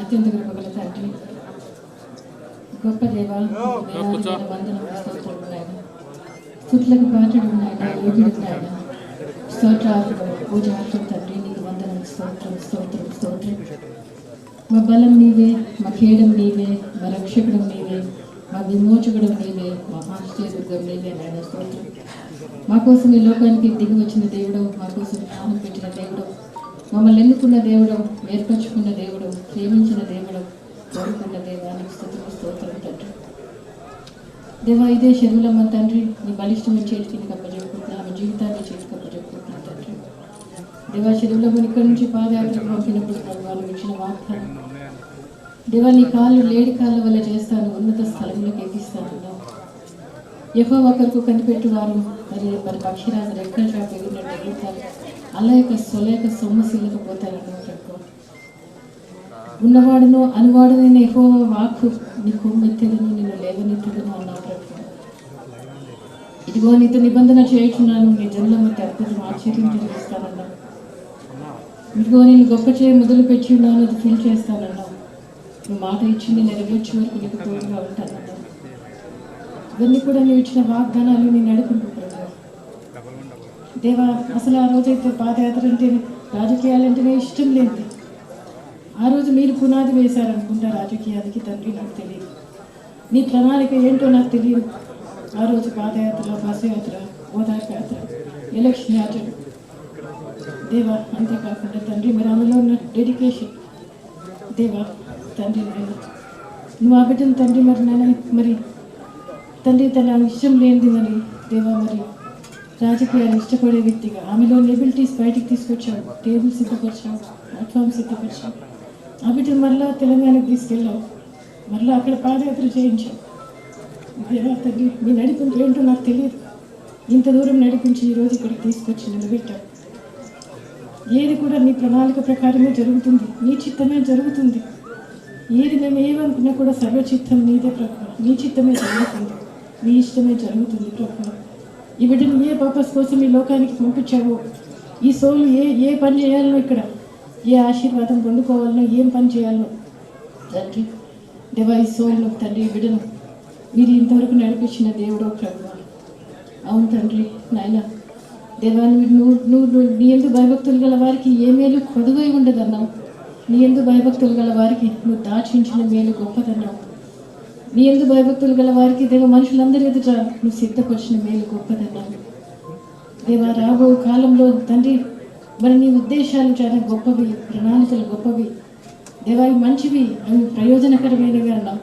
అత్యంత కృపగల తండ్రి. గొప్ప దేవ వందనం స్తోత్రం నాయన స్థుతులకు పాటడు నాయన యోగుడు నాయన స్తోత్రాలు పూజార్చం తండ్రి నీకు వందనం స్తోత్రం స్తోత్రం స్తోత్రం మా బలం నీవే మా ఖేడం నీవే మా రక్షకుడు నీవే మా విమోచకుడు నీవే మా ఆశ్చర్యదుర్గం నీవే నాయన స్తోత్రం. మా కోసం ఈ లోకానికి దిగి వచ్చిన దేవుడు మా కోసం జ్ఞానం పెట్టిన మమ్మల్ని ఎన్నుకున్న దేవుడు ఏర్పరచుకున్న దేవుడు ప్రేమించిన దేవుడు కోరుకున్న దేవానికి స్థుతులు స్తోత్రం తండ్రి. దేవా ఇదే శరీరమ్మ తండ్రి. నీ బలిష్టమైన చేతికి నీకు ఆమె జీవితాన్ని చేతికి అప్పచెప్పుకుంటున్నా తండ్రి. దేవా శరీరంలో ఇక్కడి నుంచి పాదయాత్ర పంపినప్పుడు వాళ్ళు ఇచ్చిన వాగ్దానం. దేవా నీ కాళ్ళు లేడి కాళ్ళ వల్ల చేస్తాను. ఉన్నత స్థలంలోకి ఎక్కిస్తాను ఎఫో ఒకరికి కనిపెట్టువారు. మరి మరి పక్షిరాజు రెక్కల చాప ఎగిరినట్టు ఎగురుతారు అలయక సొలయక సొమ్మసిల్లకపోతారని ప్రభు ఉన్నవాడును అనువాడునైన ఎఫో వాక్కు నీ కొమ్మెత్తెదను నిన్ను లేవనెత్తెదను అన్నావు ప్రభు ఇదిగో నీతో నిబంధన చేయుచున్నాను నీ జనుల మధ్య అద్భుతం ఆశ్చర్యం చేస్తానన్నా ఇదిగో నేను గొప్ప చేయి మొదలు పెట్టి ఉన్నాను అది ఫీల్ చేస్తానన్నావు. నువ్వు మాట ఇచ్చింది నెరవేర్చే వరకు నీకు తోడుగా ఉంటానన్నావు. ఇవన్నీ కూడా నువ్వు ఇచ్చిన వాగ్దానాలు నేను నడుపుకుంటూ దేవా అసలు ఆ రోజైతే పాదయాత్ర అంటే రాజకీయాలంటేనే ఇష్టం లేదు. ఆ రోజు మీరు పునాది వేశారనుకుంటా రాజకీయాలకి తండ్రి నాకు తెలియదు. నీ ప్రణాళిక ఏంటో నాకు తెలియదు. ఆ రోజు పాదయాత్ర బస్సు యాత్ర ఓదార్పు యాత్ర ఎలక్షన్ యాత్ర దేవా అంతేకాకుండా తండ్రి మరి అందులో ఉన్న డెడికేషన్. దేవా తండ్రి నాయన నువ్వు ఆ బిడ్డను తండ్రి మరి నాన్న మరి తండ్రి తన ఇష్టం లేనిది మరి దేవా మరి రాజకీయాలు ఇష్టపడే వ్యక్తిగా ఆమెలో ఎబిలిటీస్ బయటికి తీసుకొచ్చావు టేబుల్ సిద్ధపరిచావు ప్లాట్ఫామ్ సిద్ధపరిచావు అవిటి మరలా తెలంగాణకు తీసుకెళ్ళావు. మరలా అక్కడ పాదయాత్ర చేయించావు. దేవా తండ్రి మీ నడిపింపు ఏంటో నాకు తెలియదు. ఇంత దూరం నడిపించి ఈరోజు ఇక్కడికి తీసుకొచ్చి నిలబెట్టావు. ఏది కూడా నీ ప్రణాళిక ప్రకారమే జరుగుతుంది. నీ చిత్తమే జరుగుతుంది. ఏది మేము ఏమనుకున్నా కూడా సర్వచిత్తం నీదే ప్రభు నీ చిత్తమే జరుగుతుంది. నీ ఇష్టమే జరుగుతుంది ప్రభు ఈ బిడ్డను ఏ పర్పస్ కోసం ఈ లోకానికి పంపించావో? ఈ సోలు ఏ ఏ పని చేయాలనో ఇక్కడ? ఏ ఆశీర్వాదం పొందుకోవాలనో ఏం పని చేయాలనో? తండ్రి దేవా ఈ సోల్ను తండ్రి ఈ బిడ్డను మీరు ఇంతవరకు నడిపించిన దేవుడో ప్రభు అవును తండ్రి నాయన దేవా నువ్వు నువ్వు నువ్వు నువ్వు నీ ఎందు భయభక్తులు గల వారికి ఏ మేలు కొదువై ఉండదన్నావు? నీ ఎందు భయభక్తులు గల వారికి నువ్వు దాచించిన మేలు గొప్పదన్నావు. నీ ఎందు భయభక్తులు గల వారికి దేవ మనుషులందరి ఎదుట నువ్వు సిద్ధపరిచిన మేలు గొప్పదన్నావు దేవా రాబో కాలంలో తండ్రి మరి నీ ఉద్దేశాలు చాలా గొప్పవి ప్రణాళికలు గొప్పవి. దేవా మంచివి అవి ప్రయోజనకరమైనవి అన్నావు.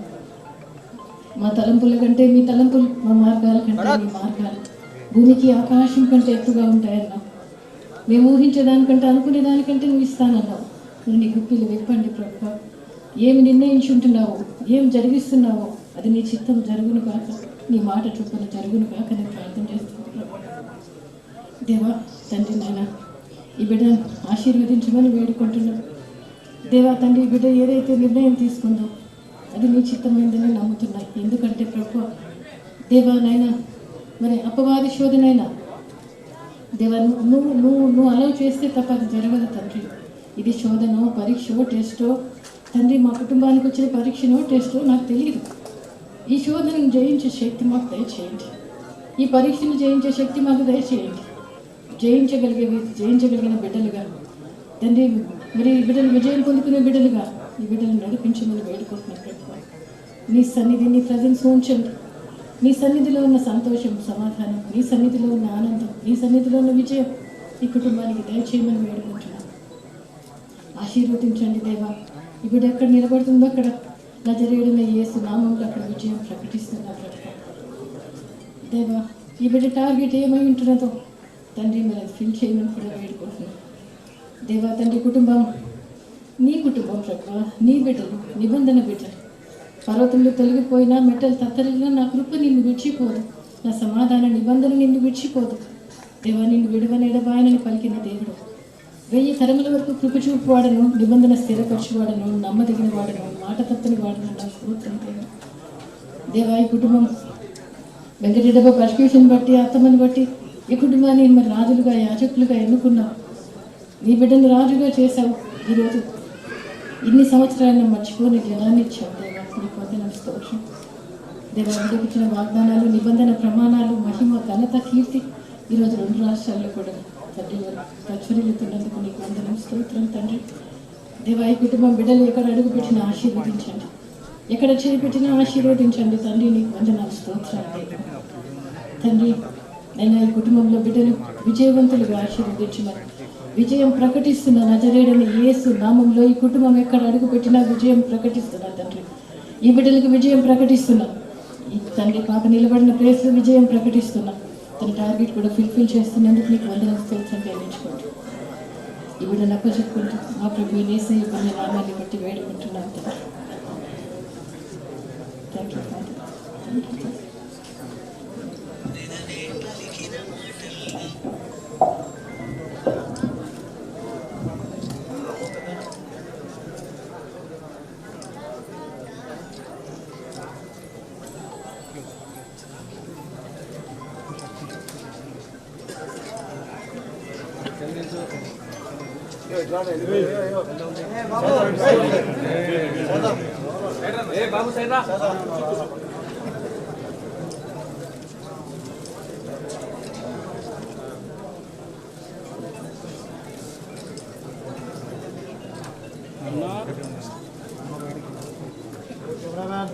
మా తలంపుల కంటే మీ తలంపులు మా మార్గాల కంటే మీ మార్గాలు. భూమికి ఆకాశం కంటే ఎత్తుగా ఉంటాయన్నావు. మేము ఊహించే దానికంటే అనుకునే దానికంటే నువ్వు ఇస్తానన్నావు. నీ గుప్పిలు విప్పండి ప్రభు. ఏమి నిర్ణయించుంటున్నావు? ఏం జరిగిస్తున్నావో? అది నీ చిత్తం జరుగును కాక నీ మాట చొప్పున జరుగును కాక నేను ప్రార్థన చేస్తున్నాను. దేవా తండ్రి నాయన ఈ బిడ్డ ఆశీర్వదించమని వేడుకుంటున్నాను దేవా తండ్రి ఈ బిడ్డ ఏదైతే నిర్ణయం తీసుకుందో అది నీ చిత్తమైందని నమ్ముతున్నాయి. ఎందుకంటే ప్రభు దేవా నాయన మరి అపవాది శోధనైనా దేవా నువ్వు నువ్వు నువ్వు నువ్వు అలౌ చేస్తే తప్ప అది జరగదు తండ్రి. ఇది శోధనో పరీక్షో టెస్టో తండ్రి మా కుటుంబానికి వచ్చిన పరీక్షనో టెస్టో నాకు తెలియదు ఈ శోధనను జయించే శక్తి మాకు దయచేయండి. ఈ పరీక్షను జయించే శక్తి మాకు దయచేయండి. జయించగలిగే జయించగలిగిన బిడ్డలుగా. తండ్రి మరి ఈ బిడ్డలు విజయం పొందుకునే బిడ్డలుగా ఈ బిడ్డలు నడిపించమని వేడుకుంటున్నాను ప్రభు నీ సన్నిధి నీ ప్రజెన్స్ ఉంచండి. నీ సన్నిధిలో ఉన్న సంతోషం సమాధానం నీ సన్నిధిలో ఉన్న ఆనందం నీ సన్నిధిలో ఉన్న విజయం ఈ కుటుంబానికి దయచేయమని వేడుకుంటున్నాను. ఆశీర్వదించండి దేవా. ఇప్పుడు ఎక్కడ నిలబడుతుందో అక్కడ నా జరిగిన యేసు నామంలో అక్కడ విజయం ప్రకటిస్తున్నా ప్రభు దేవా ఈ బిడ్డ టార్గెట్ ఏమై ఉంటున్నదో తండ్రి మరి అది ఫిల్ చేయమని కూడా వేడుకుంటున్నాను దేవా తండ్రి కుటుంబం నీ కుటుంబం ప్రభు నీ బిడ్డలు నిబంధన బిడ్డలు పర్వతంలో తొలగిపోయినా మెట్టలు తత్తరినా నా కృప నిన్ను విడిచిపోదు. నా సమాధాన నిబంధన నిన్ను విడిచిపోదు. దేవా నిన్ను విడువని ఎడబాయనని పలికిన దేవుడు. వెయ్యి తరముల వరకు కృపచూపు చూపువాడను నిబంధన స్థిరపరచువాడను నమ్మదగిన వాడను మాట తప్పని వాడను నా స్తోత్రం దేవా. ఈ కుటుంబం వెంకటరెడ్డప్ప పర్సిక్యూషన్ బట్టి అత్తమ్మని బట్టి ఈ కుటుంబాన్ని మరి రాజులుగా యాజకులుగా ఎన్నుకున్నావు. నీ బిడ్డను రాజుగా చేశావు ఈరోజు. ఇన్ని సంవత్సరాలను మర్చిపోని జనాన్ని ఇచ్చావు దేవా. నీ వందనం స్తోత్రం. దేవా ఇచ్చిన వాగ్దానాలు నిబంధన ప్రమాణాలు మహిమ ఘనత కీర్తి ఈరోజు రెండు రాష్ట్రాల్లో కూడా తండ్రి ప్రచురిల్లుతున్నందుకు నీకు వందనం స్తోత్రం తండ్రి. దేవా ఈ కుటుంబం బిడ్డలు ఎక్కడ అడుగు పెట్టిన ఆశీర్వదించండి. ఎక్కడ చేయి పెట్టినా ఆశీర్వదించండి తండ్రి. నీకు వందనాలు. స్తోత్రాలు తండ్రి. నేను ఈ కుటుంబంలో బిడ్డలు విజయవంతులుగా ఆశీర్వదించమని విజయం ప్రకటిస్తున్న నజరేడని యేసు నామంలో ఈ కుటుంబం ఎక్కడ అడుగు పెట్టినా విజయం ప్రకటిస్తున్నా తండ్రి. ఈ బిడ్డలకు విజయం ప్రకటిస్తున్నా ఈ తండ్రి పాప నిలబడిన ప్లేస్లో విజయం ప్రకటిస్తున్నా తన టార్గెట్ కూడా ఫుల్ఫిల్ చేస్తున్నందుకు నీకు వందల స్తోత్రం చెల్లించుకుంటూ. ఈ బిడ్డను అప్పచెప్పుకుంటూ మా ప్రభు నేసే కొన్ని నామాన్ని బట్టి వేడుకుంటున్నాను thank you thank you Babu Sye Raa cameraman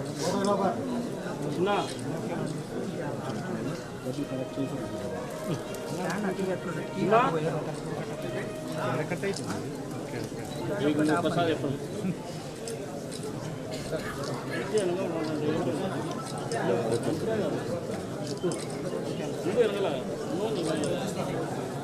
Ini yang lain, mana ni?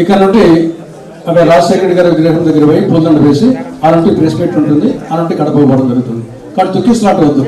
ఇక్కడ నుండి అక్కడ రాజశేఖర్ గారి విగ్రహం దగ్గర పోయి పొందండి వేసి ఆ నుండి ప్రెస్ ఉంటుంది ఆ నుండి జరుగుతుంది. కానీ తొక్కి స్లాట్ వద్దు.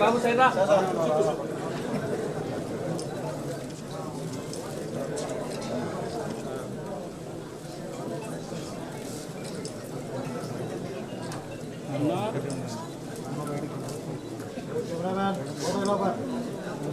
బాబు సైదా